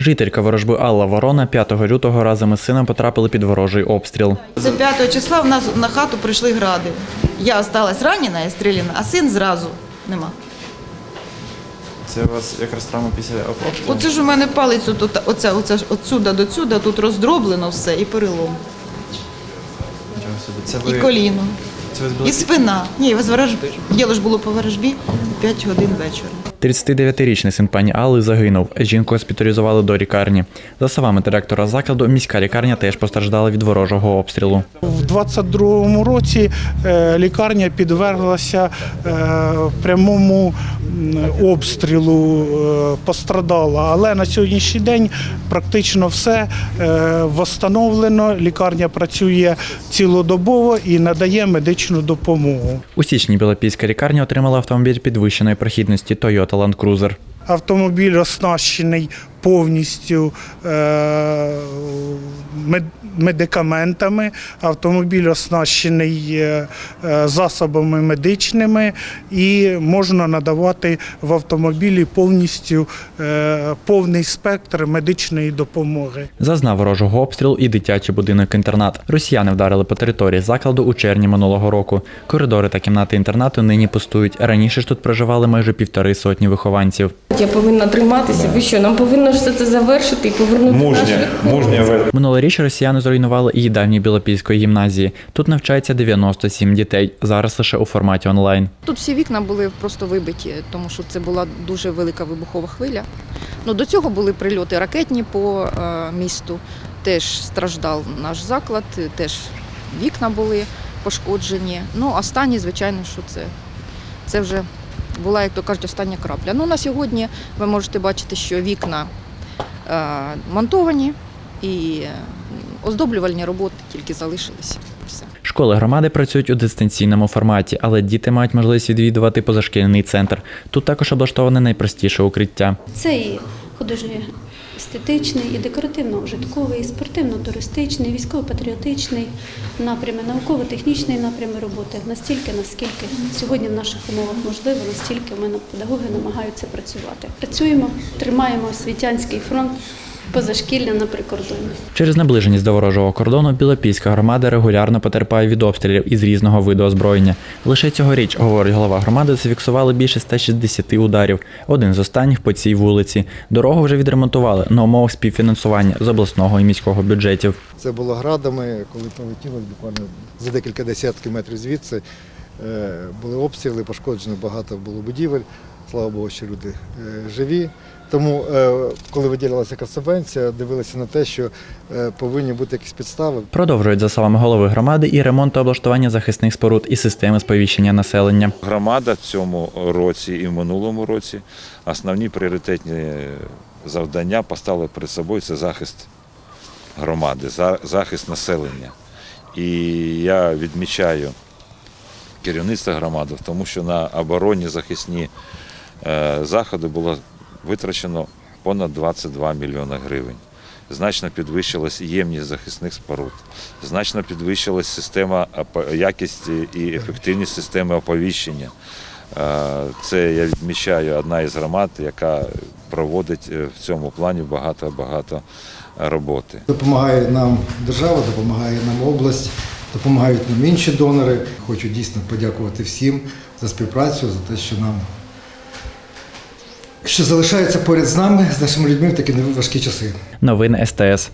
Жителька ворожби Алла Ворона 5 лютого разом із сином потрапили під ворожий обстріл. Це 5 числа в нас на хату прийшли гради. Я осталась ранена і стріляна, а син зразу нема. Це у вас якраз травма після обстрілу? Оце ж у мене палець тут, оце, оце, отсюда до сюди, тут роздроблено все, і перелом. Це і коліно, це ви і спина. Ні, з ворожби. Діло ж було по ворожбі 5 годин вечора. 39-річний син пані Алли загинув. Жінку госпіталізували до лікарні. За словами директора закладу, міська лікарня теж постраждала від ворожого обстрілу. В 22-му році е, лікарня підверглася е, прямому обстрілу, е, пострадала. Але на сьогоднішній день практично все встановлено. Лікарня працює цілодобово і надає медичну допомогу. У січні Білопільська лікарня отримала автомобіль підвищеної прохідності Toyota Land Cruiser. Автомобіль оснащений повністю е, медикаментами, автомобіль оснащений е, е, засобами медичними і можна надавати в автомобілі повністю е, повний спектр медичної допомоги. Зазнав ворожого обстрілу і дитячий будинок-інтернат. Росіяни вдарили по території закладу у червні минулого року. Коридори та кімнати інтернату нині пустують. Раніше ж тут проживали майже півтори сотні вихованців. Я повинна триматися. Ви що? Нам повинно все це завершити і повернути Мужня, мужня. Минулоріч росіяни зруйнували і їдальні Білопільської гімназії. Тут навчається 97 дітей. Зараз лише у форматі онлайн. Тут всі вікна були просто вибиті, тому що це була дуже велика вибухова хвиля. Ну, до цього були прильоти ракетні по е, місту. Теж страждав наш заклад, теж вікна були пошкоджені. Ну, останні, звичайно, що це, це вже була, як то кажуть, остання крапля. Ну, на сьогодні ви можете бачити, що вікна е, монтовані і е, оздоблювальні роботи тільки залишилися. Все. Школи громади працюють у дистанційному форматі, але діти мають можливість відвідувати позашкільний центр. Тут також облаштоване найпростіше укриття. Це і художньо-естетичний, і декоративно-ужитковий, і спортивно-туристичний, військово-патріотичний напрями, науково-технічний напрями роботи. Настільки, наскільки сьогодні в наших умовах можливо, настільки в мене педагоги намагаються працювати. Працюємо, тримаємо освітянський фронт позашкілля на прикордонні. Через наближеність до ворожого кордону Білопільська громада регулярно потерпає від обстрілів із різного виду озброєння. Лише цьогоріч, говорить голова громади, зафіксували більше 160 ударів. Один з останніх по цій вулиці. Дорогу вже відремонтували на умовах співфінансування з обласного і міського бюджетів. Це було градами, коли полетіло буквально за декілька десятків метрів звідси. Е, Були обстріли, пошкоджено багато було будівель. Слава Богу, що люди е, живі. Тому, е, коли виділялася яка субвенція, дивилися на те, що повинні бути якісь підстави. Продовжують, за словами голови громади, і ремонт та облаштування захисних споруд і системи сповіщення населення. Громада в цьому році і в минулому році основні пріоритетні завдання поставили перед собою це захист громади, захист населення. І я відмічаю керівництво громади, тому що на оборонні захисні е, заходи було витрачено понад 22 мільйони гривень. Значно підвищилась ємність захисних споруд, значно підвищилась система якість і ефективність системи оповіщення. Е, Це я відмічаю одна із громад, яка проводить е, в цьому плані багато-багато роботи. Допомагає нам держава, допомагає нам область, допомагають нам інші донори. Хочу дійсно подякувати всім за співпрацю, за те, що нам що залишаються поряд з нами, з нашими людьми в такі важкі часи. Новини СТС.